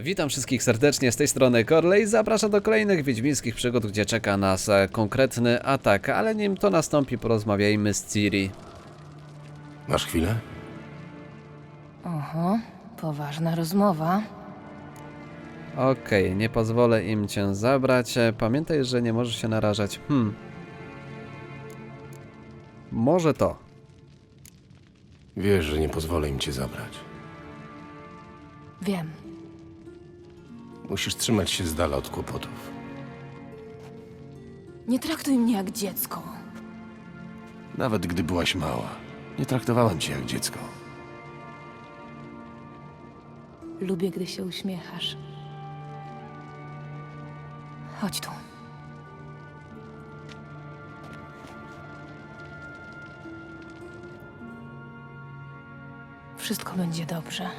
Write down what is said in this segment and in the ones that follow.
Witam wszystkich serdecznie z tej strony Corley. Zapraszam do kolejnych wiedźmińskich przygód, gdzie czeka nas e, konkretny atak, ale nim to nastąpi, porozmawiajmy z Ciri. Masz chwilę? Oho, poważna rozmowa. Okej, nie pozwolę im cię zabrać. E, Pamiętaj, że nie możesz się narażać. Hmm. Może to. Wiesz, że nie pozwolę im cię zabrać. Wiem. Musisz trzymać się z dala od kłopotów. Nie traktuj mnie jak dziecko. Nawet gdy byłaś mała, nie traktowałem cię jak dziecko. Lubię, gdy się uśmiechasz. Chodź tu. Wszystko będzie dobrze.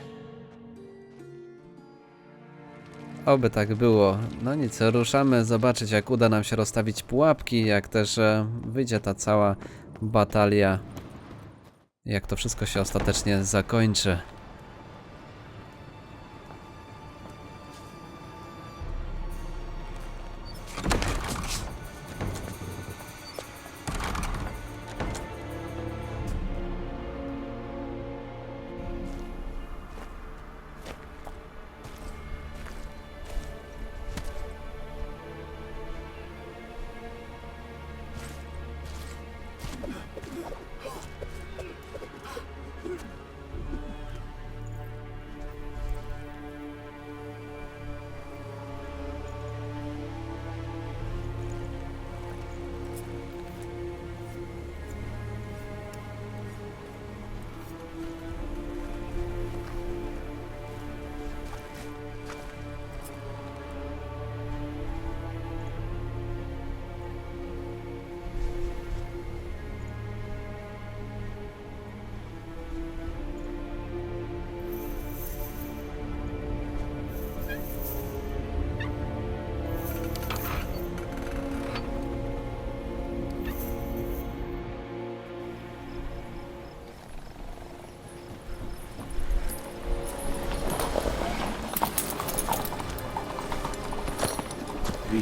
Oby tak było. No nic, ruszamy zobaczyć jak uda nam się rozstawić pułapki, jak też e, wyjdzie ta cała batalia. Jak to wszystko się ostatecznie zakończy.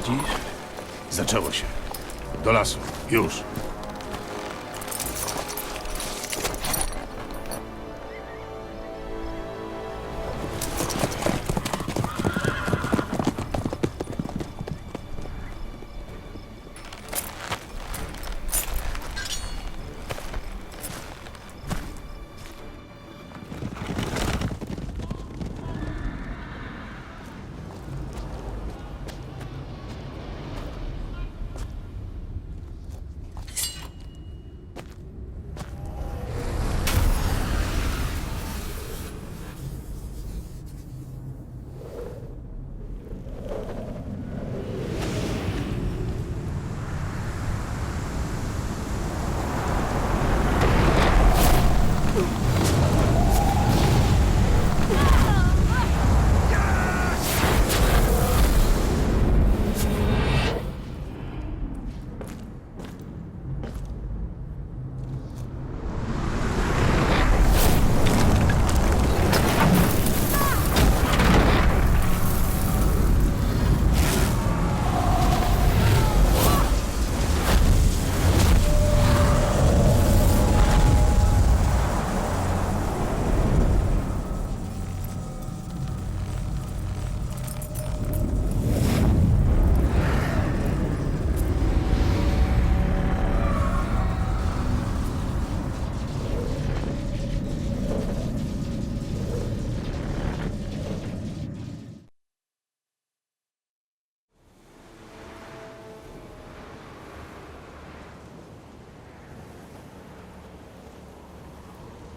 Widzisz? Zaczęło się. Do lasu. Już.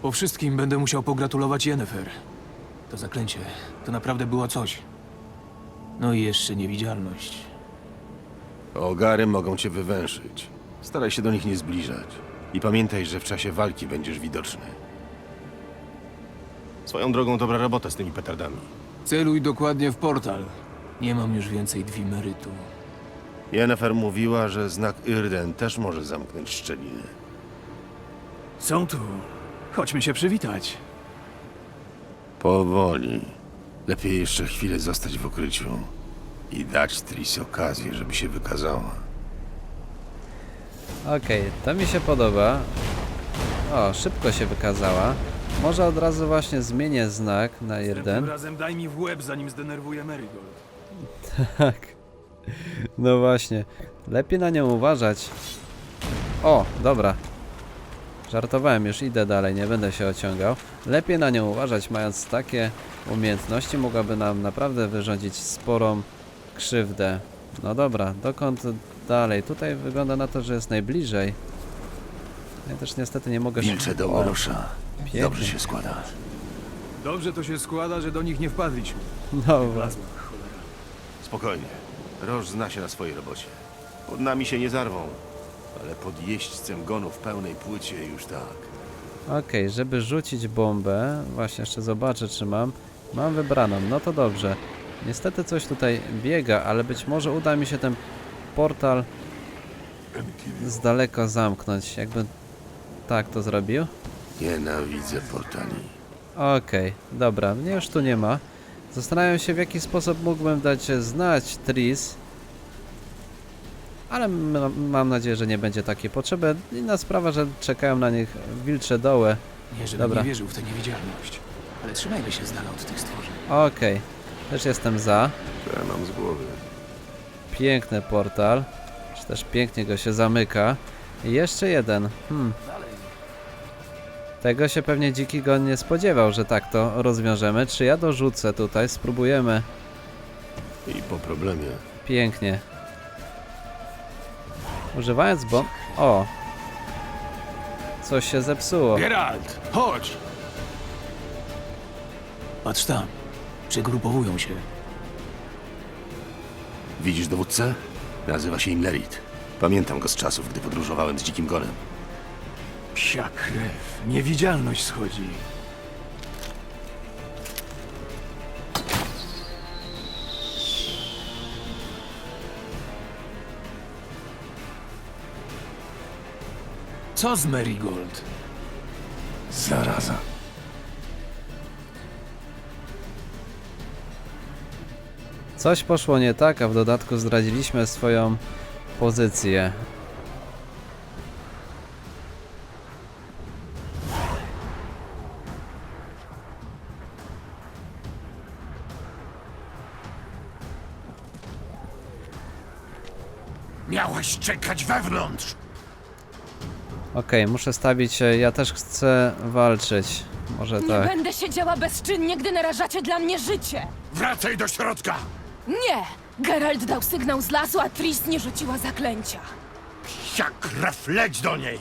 Po wszystkim będę musiał pogratulować Yennefer. To zaklęcie to naprawdę było coś. No i jeszcze niewidzialność. Ogary mogą cię wywęszyć. Staraj się do nich nie zbliżać. I pamiętaj, że w czasie walki będziesz widoczny. Swoją drogą dobra robota z tymi petardami. Celuj dokładnie w portal. Nie mam już więcej dwimerytu. Yennefer mówiła, że znak Irden też może zamknąć szczeliny. Są tu. Chodźmy się przywitać. Powoli. Lepiej jeszcze chwilę zostać w ukryciu i dać Tris okazję, żeby się wykazała. Okej, to mi się podoba. O, szybko się wykazała. Może od razu właśnie zmienię znak na jeden. razem daj mi w łeb, zanim zdenerwuję Marigold. Tak. No właśnie. Lepiej na nią uważać. O, dobra. Żartowałem, już idę dalej, nie będę się ociągał. Lepiej na nią uważać, mając takie umiejętności, mogłaby nam naprawdę wyrządzić sporą krzywdę. No dobra, dokąd dalej? Tutaj wygląda na to, że jest najbliżej. Ja też niestety nie mogę... Wilcze do O, Orosza. pięknie. Dobrze się składa. Dobrze to się składa, że do nich nie wpadliśmy. No właśnie. Spokojnie. Roż zna się na swojej robocie. Pod nami się nie zarwą. Ale pod jeźdźcem gonu w pełnej płycie już tak. Okej, żeby rzucić bombę, właśnie jeszcze zobaczę czy mam. Mam wybraną, no to dobrze. Niestety coś tutaj biega, ale być może uda mi się ten portal z daleka zamknąć. Jakby tak to zrobił. Nienawidzę portali. Okej, dobra, mnie już tu nie ma. Zastanawiam się w jaki sposób mógłbym dać znać Tris. Ale mam nadzieję, że nie będzie takiej potrzeby. Inna sprawa, że czekają na nich wilcze doły. Nie, żebym Dobra. nie wierzył w tę niewidzialność. Ale trzymajmy się z dala od tych stworzeń. Okej, też jestem za. Ja mam z głowy. Piękny portal. Czy też pięknie go się zamyka. I jeszcze jeden. Hmm. Tego się pewnie dziki gon nie spodziewał, że tak to rozwiążemy. Czy ja dorzucę tutaj? Spróbujemy. I po problemie. Pięknie. Używając bomb... O! Coś się zepsuło. Geralt, chodź! Patrz tam. Przegrupowują się. Widzisz dowódcę? Nazywa się Imlerit. Pamiętam go z czasów, gdy podróżowałem z dzikim gonem. Psia krew. Niewidzialność schodzi. Co z Marigold? Zaraza. Coś poszło nie tak, a w dodatku zdradziliśmy swoją pozycję. Miałeś czekać wewnątrz! Okej, muszę stawić się. Ja też chcę walczyć. Może Nie tak. będę siedziała bezczynnie, gdy narażacie dla mnie życie. Wracaj do środka! Nie! Geralt dał sygnał z lasu, a Tris nie rzuciła zaklęcia. Jak krew, leć do niej!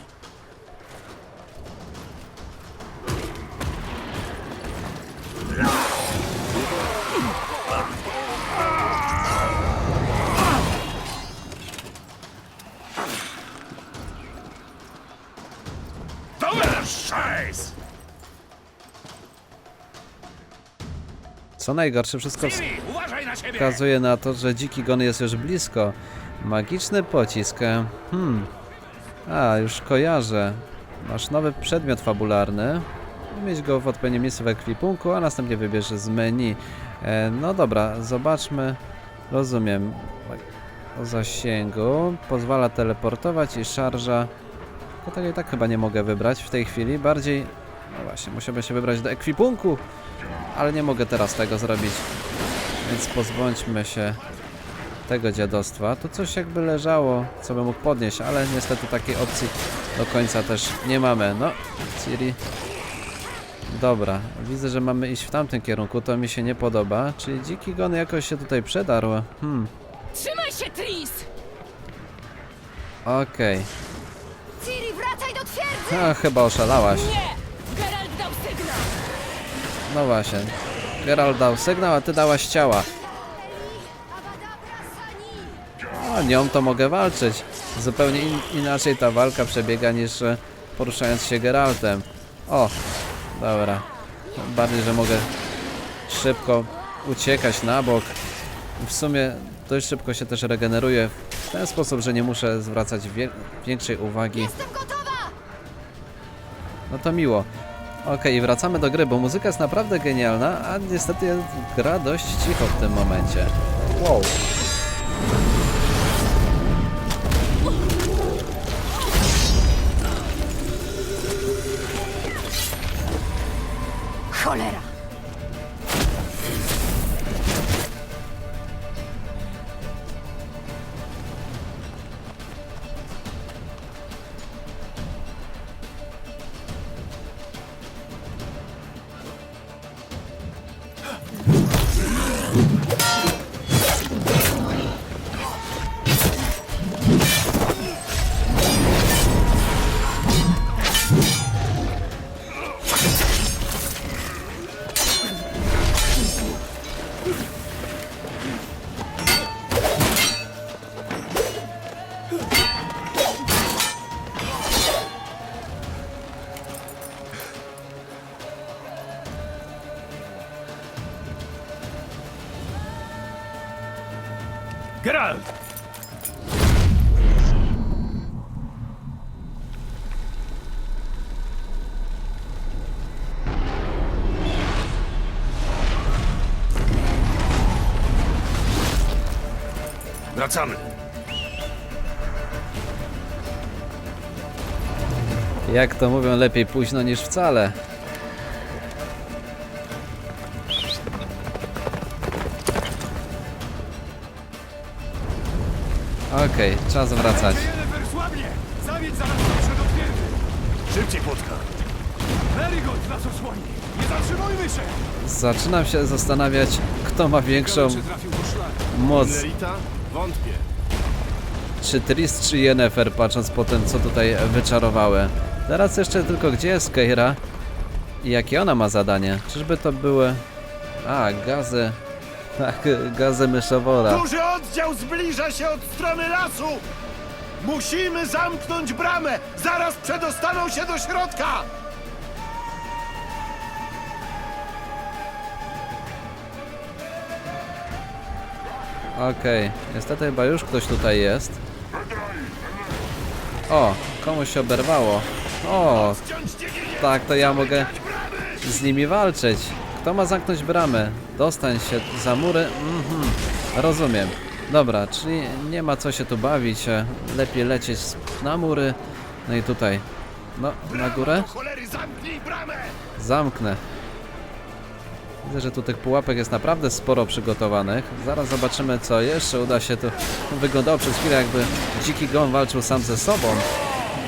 Scheiß! Co najgorsze, wszystko wskazuje na to, że dziki gon jest już blisko. Magiczny pocisk. Hmm. A, już kojarzę. Masz nowy przedmiot fabularny. Mieć go w odpowiednim miejscu w ekwipunku, a następnie wybierzesz z menu. E, no dobra, zobaczmy. Rozumiem. O zasięgu. Pozwala teleportować i szarża. Tylko tego i tak chyba nie mogę wybrać w tej chwili. Bardziej... No właśnie, musiałbym się wybrać do ekwipunku. Ale nie mogę teraz tego zrobić. Więc pozbądźmy się tego dziadostwa. Tu coś jakby leżało, co bym mógł podnieść, ale niestety takiej opcji do końca też nie mamy. No, Ciri. Dobra, widzę, że mamy iść w tamtym kierunku, to mi się nie podoba. Czyli dziki gon jakoś się tutaj przedarł. Hmm, Trzymaj się, Tris! okej. Ciri, wracaj do twierdzy! A, chyba oszalałaś. Nie! Geralt dał sygnał! No właśnie. Geralt dał sygnał, a ty dałaś ciała. A nią to mogę walczyć. Zupełnie in inaczej ta walka przebiega niż e, poruszając się Geraltem. O, dobra. Bardziej, że mogę szybko uciekać na bok. W sumie dość szybko się też regeneruję w ten sposób, że nie muszę zwracać wie większej uwagi. Jestem gotowa! No to miło. Okej, i wracamy do gry, bo muzyka jest naprawdę genialna, a niestety gra dość cicho w tym momencie. Wow. Wracamy. Jak to mówią, lepiej późno niż wcale. Okej, czas wracać. Szybciej, płotka. Marigold nas osłoni! Nie zatrzymujmy się! Zaczynam się zastanawiać, kto ma większą moc. Wątpię. Czy Tris, czy Yennefer, patrząc po tym, co tutaj wyczarowały. Teraz jeszcze tylko, gdzie jest Keira? I jakie ona ma zadanie? Czyżby to były... A, gazy... Tak, gazy myszowora. Duży oddział zbliża się od strony lasu! Musimy zamknąć bramę! Zaraz przedostaną się do środka! Okej, niestety chyba już ktoś tutaj jest. O, komuś się oberwało. O, tak, to ja mogę z nimi walczyć. Kto ma zamknąć bramę? Dostań się za mury. Mhm, rozumiem. Dobra, czyli nie ma co się tu bawić. e, Lepiej lecieć na mury. No i tutaj. No, na górę? Zamknę. Widzę, że tu tych pułapek jest naprawdę sporo przygotowanych. Zaraz zobaczymy, co jeszcze uda się tu. Wyglądało przez chwilę, jakby dziki gon walczył sam ze sobą.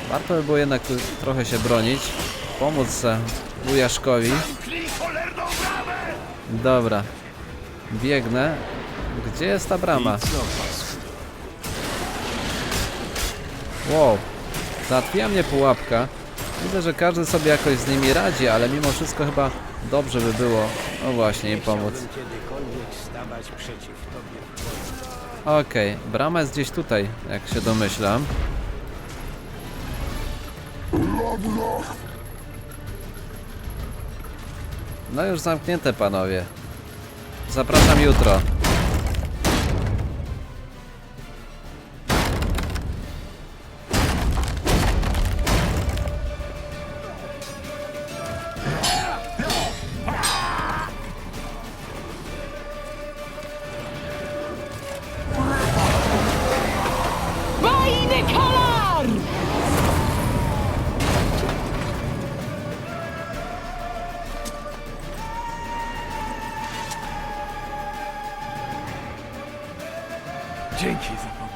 Warto by było jednak trochę się bronić. Pomóc wujaszkowi. Dobra. Biegnę. Gdzie jest ta brama? Wow. Załatwiła mnie pułapka. Widzę, że każdy sobie jakoś z nimi radzi, ale mimo wszystko chyba dobrze by było, no właśnie, im pomóc. Okej, brama jest gdzieś tutaj, jak się domyślam. No już zamknięte, panowie. Zapraszam jutro. Dzięki za pomoc.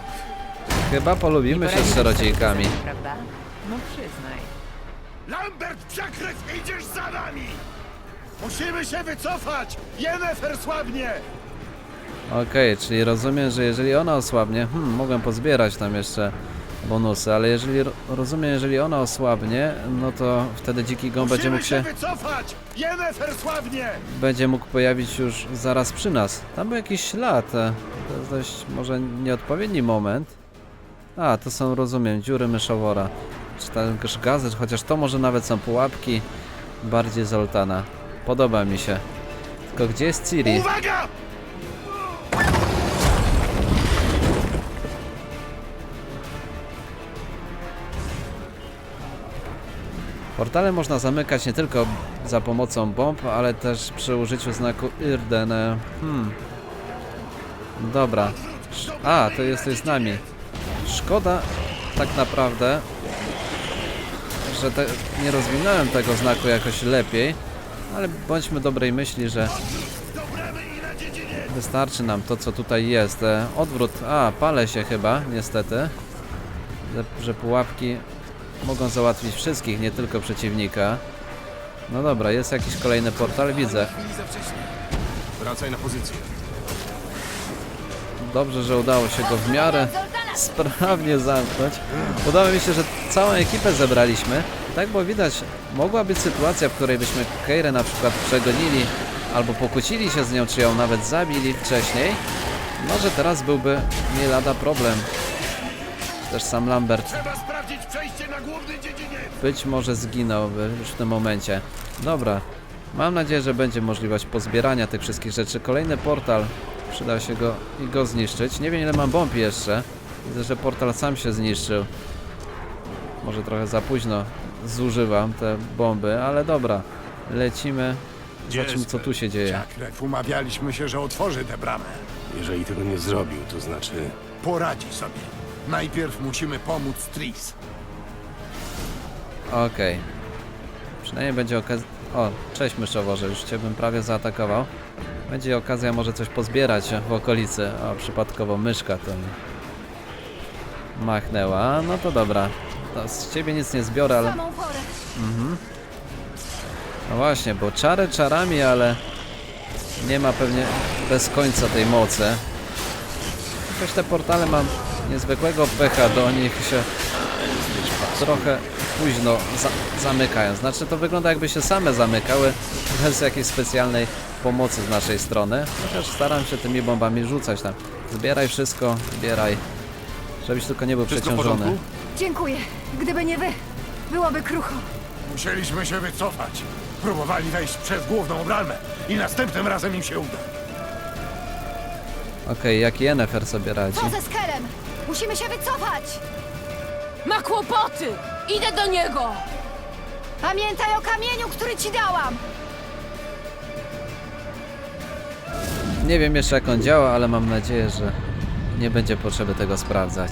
Chyba polubimy się z czarodziejkami. Prawda? No przyznaj. Lambert, przekryw, idziesz za nami! Musimy się wycofać! Jennefer słabnie! Okej, czyli rozumiem, że jeżeli ona osłabnie, hmm, mogę pozbierać tam jeszcze bonusy, ale jeżeli ro- rozumiem, jeżeli ona osłabnie, no to wtedy dziki gon będzie mógł się, wycofać! Jennefer słabnie! będzie mógł pojawić już zaraz przy nas. Tam był jakiś ślad, e, to jest dość może nieodpowiedni moment. A, to są, rozumiem, dziury myszowora. Czy jakieś gazy, chociaż to może nawet są pułapki bardziej Zoltana. Podoba mi się. Tylko gdzie jest Ciri? Uwaga! Portale można zamykać nie tylko za pomocą bomb, ale też przy użyciu znaku Irden. Hmm. Dobra. A, to jesteś z nami. Szkoda tak naprawdę, że te, nie rozwinąłem tego znaku jakoś lepiej, ale bądźmy dobrej myśli, że wystarczy nam to, co tutaj jest. E, Odwrót, a, palę się chyba, niestety, że pułapki mogą załatwić wszystkich, nie tylko przeciwnika. No dobra, jest jakiś kolejny portal, widzę. Wracaj na pozycję. Dobrze, że udało się go w miarę sprawnie zamknąć. Udało mi się, że całą ekipę zebraliśmy. Tak było widać, mogła być sytuacja, w której byśmy Keirę na przykład przegonili albo pokłócili się z nią, czy ją nawet zabili wcześniej. Może teraz byłby nie lada problem. Też sam Lambert Trzeba sprawdzić przejście na główny dziedziniec. być może zginąłby już w tym momencie. Dobra, mam nadzieję, że będzie możliwość pozbierania tych wszystkich rzeczy. Kolejny portal, przyda się go i go zniszczyć. Nie wiem ile mam bomb jeszcze. Widzę, że portal sam się zniszczył. Może trochę za późno zużywam te bomby, ale dobra. Lecimy. Zobaczymy co tu się dzieje. Krew, umawialiśmy się, że otworzy tę bramę. Jeżeli tego nie zrobił, to znaczy... Poradzi sobie. Najpierw musimy pomóc Tris. Okej. Przynajmniej będzie okazja... O, cześć myszoworze, już cię bym prawie zaatakował. Będzie okazja może coś pozbierać w okolicy. O, przypadkowo myszka to mi machnęła. No to dobra. To z ciebie nic nie zbiorę, ale... Samą porę. No właśnie, bo czary czarami, ale... Nie ma pewnie bez końca tej mocy. Jakoś te portale mam niezwykłego pecha, do nich się trochę późno za zamykają. Znaczy to wygląda jakby się same zamykały bez jakiejś specjalnej pomocy z naszej strony. Chociaż staram się tymi bombami rzucać tam. Zbieraj wszystko, zbieraj. Żebyś tylko nie był Wszystko przeciążony. Dziękuję. Gdyby nie wy, byłoby krucho. Musieliśmy się wycofać. Próbowali wejść przez główną bramę i następnym razem im się uda. Okej, jaki Yennefer sobie radzi? Co ze Skelem? Musimy się wycofać! Ma kłopoty! Idę do niego! Pamiętaj o kamieniu, który ci dałam! Nie wiem jeszcze jak on działa, ale mam nadzieję, że nie będzie potrzeby tego sprawdzać.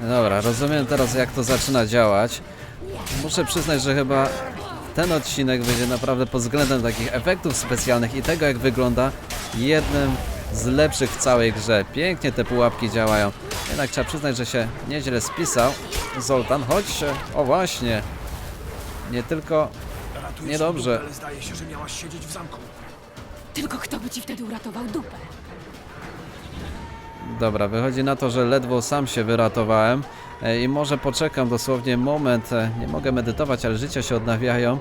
Dobra, rozumiem teraz jak to zaczyna działać. Muszę przyznać, że chyba ten odcinek będzie naprawdę pod względem takich efektów specjalnych i tego jak wygląda jednym z lepszych w całej grze. Pięknie te pułapki działają. Jednak trzeba przyznać, że się nieźle spisał. Zoltan, chodź. O właśnie. Nie tylko Niedobrze. Ale zdaje się, że miałaś siedzieć w zamku. Tylko kto by ci wtedy uratował dupę? Dobra, wychodzi na to, że ledwo sam się wyratowałem e, i może poczekam dosłownie moment, e, nie mogę medytować, ale życia się odnawiają,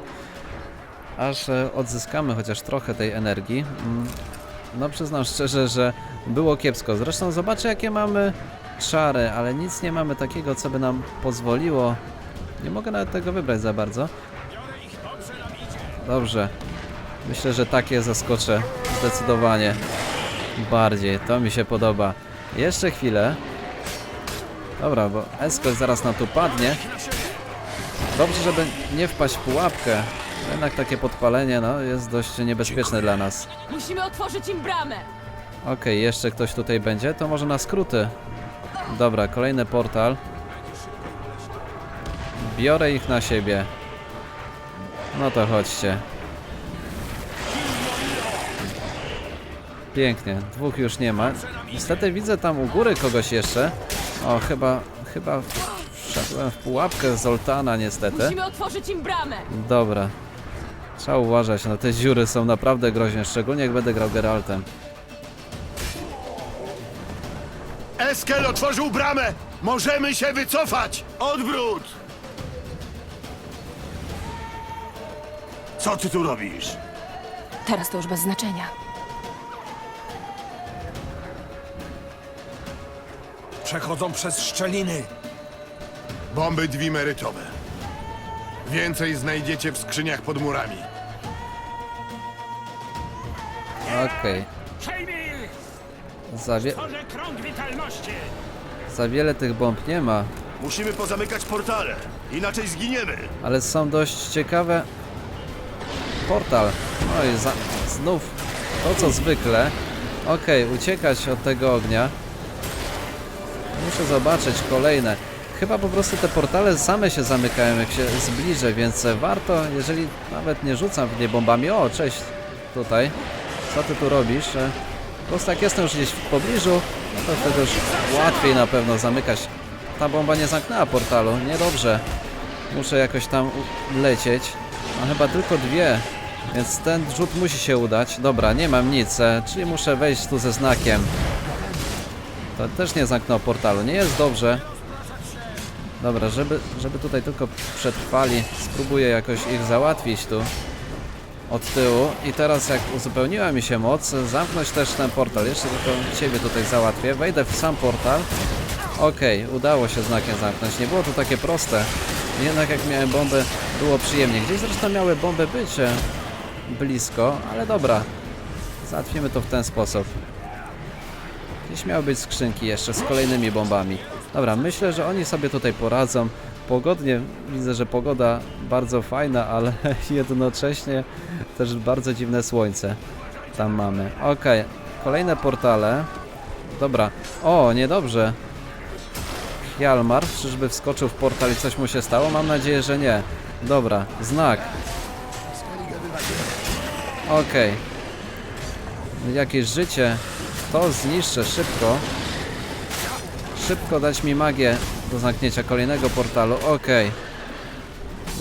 aż e, odzyskamy chociaż trochę tej energii. Mm, No przyznam szczerze, że było kiepsko. Zresztą zobaczę jakie mamy czary, ale nic nie mamy takiego, co by nam pozwoliło. Nie mogę nawet tego wybrać za bardzo. Dobrze. Myślę, że takie zaskoczę zdecydowanie bardziej. To mi się podoba. Jeszcze chwilę. Dobra, bo Esko zaraz na tu padnie. Dobrze, żeby nie wpaść w pułapkę. Jednak takie podpalenie no, jest dość niebezpieczne dla nas. Musimy otworzyć im bramę! Okej, jeszcze ktoś tutaj będzie, to może na skróty. Dobra, kolejny portal. Biorę ich na siebie. No to chodźcie. Pięknie, dwóch już nie ma. Niestety widzę tam u góry kogoś jeszcze. O, chyba, chyba wszedłem w pułapkę Zoltana niestety. Musimy otworzyć im bramę! Dobra. Trzeba uważać, no te dziury są naprawdę groźne, szczególnie jak będę grał Geraltem. Eskel otworzył bramę! Możemy się wycofać! Odwrót! Co ty tu robisz? Teraz to już bez znaczenia. Przechodzą przez szczeliny. Bomby dwimerytowe. Więcej znajdziecie w skrzyniach pod murami. Okej. Przejmij ich! Za, wie Tworzę krąg witalności! za wiele tych bomb nie ma, Musimy pozamykać portale, inaczej zginiemy. ale są dość ciekawe. Portal. Oj, za, znów to co zwykle. Okej, uciekać od tego ognia. Muszę zobaczyć kolejne. Chyba po prostu te portale same się zamykają jak się zbliżę, więc warto, jeżeli nawet nie rzucam w nie bombami. O, cześć tutaj. Co ty tu robisz? E, Po prostu jak jestem już gdzieś w pobliżu, no to wtedy już łatwiej na pewno zamykać. Ta bomba nie zamknęła portalu, niedobrze. Muszę jakoś tam lecieć. Mam chyba tylko dwie, więc ten rzut musi się udać. Dobra, nie mam nic, e, czyli muszę wejść tu ze znakiem. To też nie zamknął portalu, nie jest dobrze. Dobra, żeby, żeby tutaj tylko przetrwali, spróbuję jakoś ich załatwić tu od tyłu. I teraz jak uzupełniła mi się moc, zamknąć też ten portal. Jeszcze tylko Ciebie tutaj załatwię. Wejdę w sam portal. Okej, udało się znakiem zamknąć. Nie było to takie proste. Jednak jak miałem bombę, było przyjemnie. Gdzieś zresztą miały bomby być blisko, ale dobra. Załatwimy to w ten sposób. Gdzieś miały być skrzynki jeszcze z kolejnymi bombami. Dobra, myślę, że oni sobie tutaj poradzą. Pogodnie, widzę, że pogoda bardzo fajna, ale jednocześnie też bardzo dziwne słońce tam mamy. Okej, kolejne portale. Dobra. O, niedobrze. Hjalmar, czyżby wskoczył w portal i coś mu się stało? Mam nadzieję, że nie. Dobra, znak. Okej. Jakieś życie. To zniszczę szybko. Szybko dać mi magię do zamknięcia kolejnego portalu. Okej.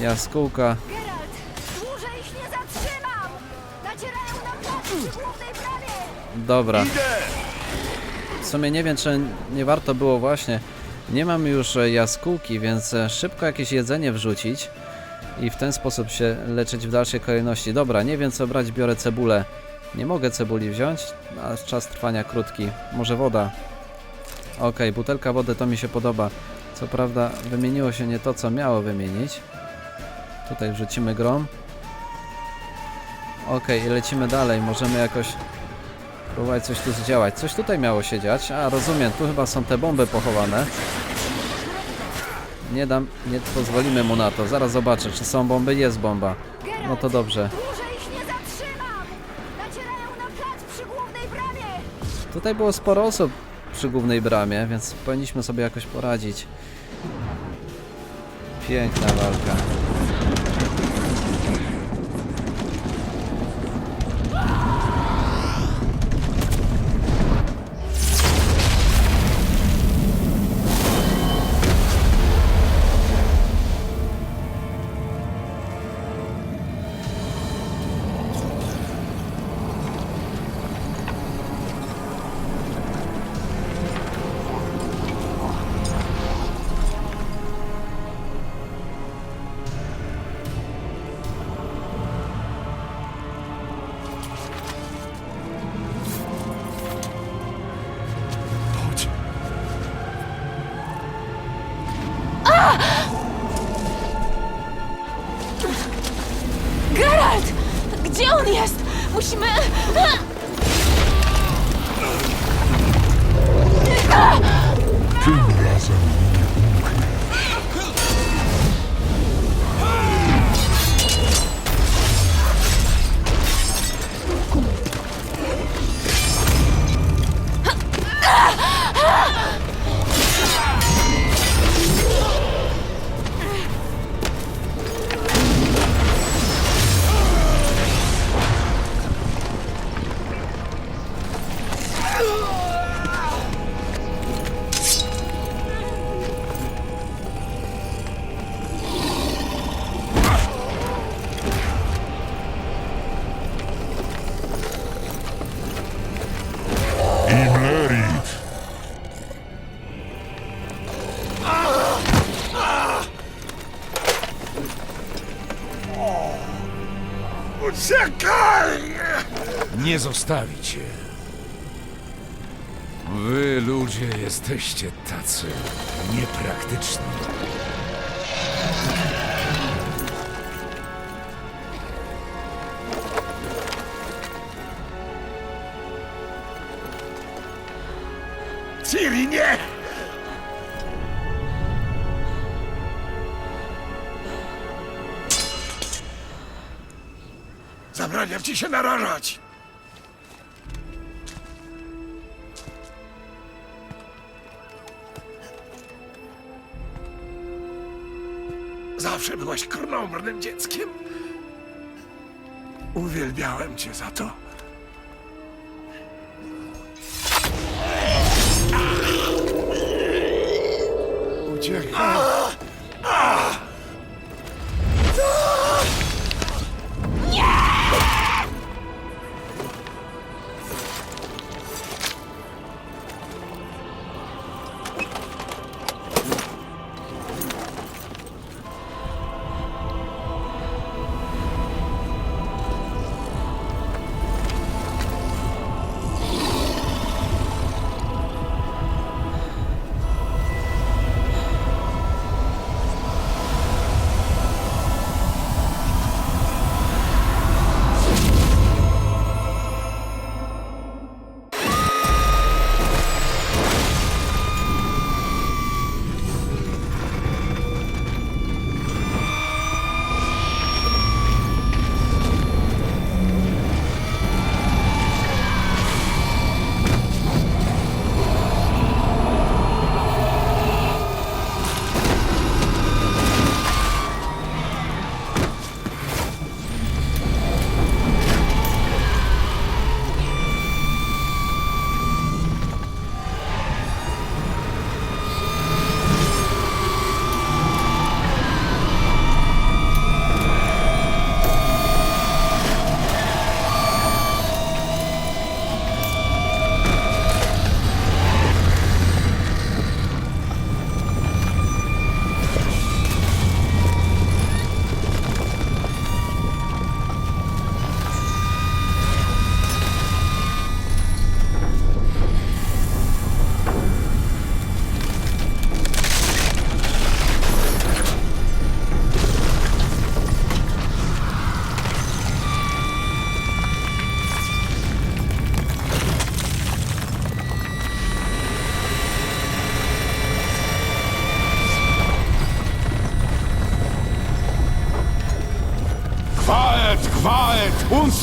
Jaskółka. Geralt! Dłużej ich nie zatrzymam! Nacierają na plac przy głównej bramie! Dobra. W sumie nie wiem, czy nie warto było właśnie. Nie mam już e, jaskółki, więc e, szybko jakieś jedzenie wrzucić i w ten sposób się leczyć w dalszej kolejności. Dobra, nie wiem co brać, biorę cebulę. Nie mogę cebuli wziąć, a czas trwania krótki. Może woda. Okej, butelka wody to mi się podoba. Co prawda wymieniło się nie to, co miało wymienić. Tutaj wrzucimy grom. Okej, i lecimy dalej. Możemy jakoś próbować coś tu zdziałać. Coś tutaj miało się dziać. A, rozumiem, tu chyba są te bomby pochowane. Nie dam, nie pozwolimy mu na to. Zaraz zobaczę, czy są bomby. Jest bomba. No to dobrze. Tutaj było sporo osób przy głównej bramie, więc powinniśmy sobie jakoś poradzić. Piękna walka. On jest? Musimy... Nie zostawicie. Wy, ludzie, jesteście tacy niepraktyczni. Ciri, nie! Zabraniam ci się narażać! Zawsze byłaś krnąbrnym dzieckiem. Uwielbiałem cię za to.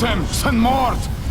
Ojcem, Syn Mord!